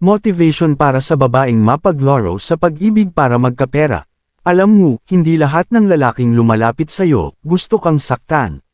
Motivation para sa babaeng mapaglaro sa pag-ibig para magkapera. Alam mo, hindi lahat ng lalaking lumalapit sa'yo, gusto kang saktan.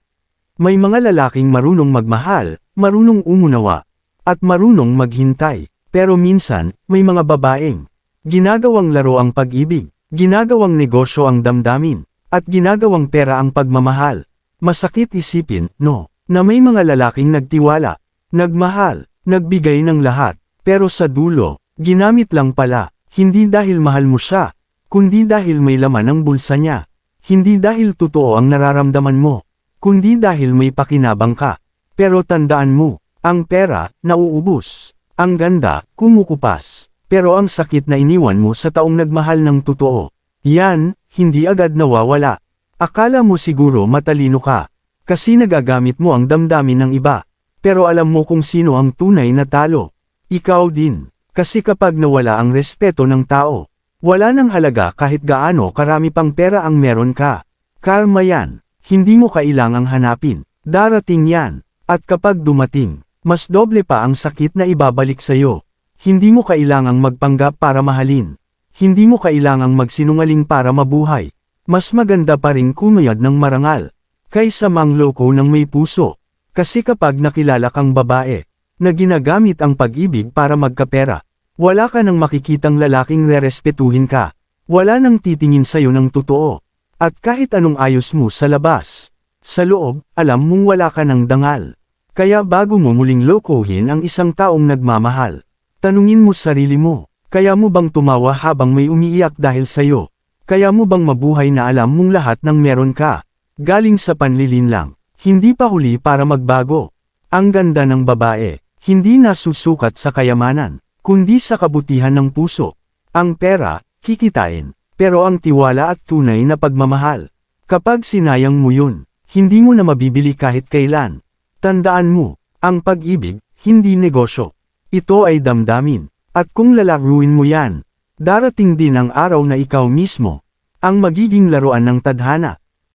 May mga lalaking marunong magmahal, marunong umunawa, at marunong maghintay. Pero minsan, may mga babaeng ginagawang laro ang pag-ibig, ginagawang negosyo ang damdamin, at ginagawang pera ang pagmamahal. Masakit isipin, no, na may mga lalaking nagtiwala, nagmahal, nagbigay ng lahat, pero sa dulo, ginamit lang pala, hindi dahil mahal mo siya, kundi dahil may laman ang bulsa niya. Hindi dahil totoo ang nararamdaman mo, kundi dahil may pakinabang ka. Pero tandaan mo, ang pera, nauubos. Ang ganda, kumukupas. Pero ang sakit na iniwan mo sa taong nagmahal ng totoo. Yan, hindi agad nawawala. Akala mo siguro matalino ka. Kasi nagagamit mo ang damdamin ng iba. Pero alam mo kung sino ang tunay na talo. Ikaw din. Kasi kapag nawala ang respeto ng tao, wala nang halaga kahit gaano karami pang pera ang meron ka. Karma yan. Hindi mo kailangang hanapin. Darating yan. At kapag dumating, mas doble pa ang sakit na ibabalik sa'yo. Hindi mo kailangang magpanggap para mahalin. Hindi mo kailangang magsinungaling para mabuhay. Mas maganda pa rin kumayad ng marangal. Kaysa mangloko ng may puso. Kasi kapag nakilala kang babae, na ginagamit ang pag-ibig para magkapera, wala ka nang makikitang lalaking rerespetuhin ka. Wala nang titingin sa'yo ng totoo. At kahit anong ayos mo sa labas, sa loob, alam mong wala ka ng dangal. Kaya bago mo muling lokohin ang isang taong nagmamahal, tanungin mo sarili mo, kaya mo bang tumawa habang may umiiyak dahil sa'yo? Kaya mo bang mabuhay na alam mong lahat ng meron ka? Galing sa panlilin lang, hindi pa huli para magbago. Ang ganda ng babae, hindi nasusukat sa kayamanan, kundi sa kabutihan ng puso. Ang pera, kikitain, pero ang tiwala at tunay na pagmamahal. Kapag sinayang mo yun, hindi mo na mabibili kahit kailan. Tandaan mo, ang pag-ibig, hindi negosyo. Ito ay damdamin. At kung lalaruin mo yan, darating din ang araw na ikaw mismo, ang magiging laruan ng tadhana.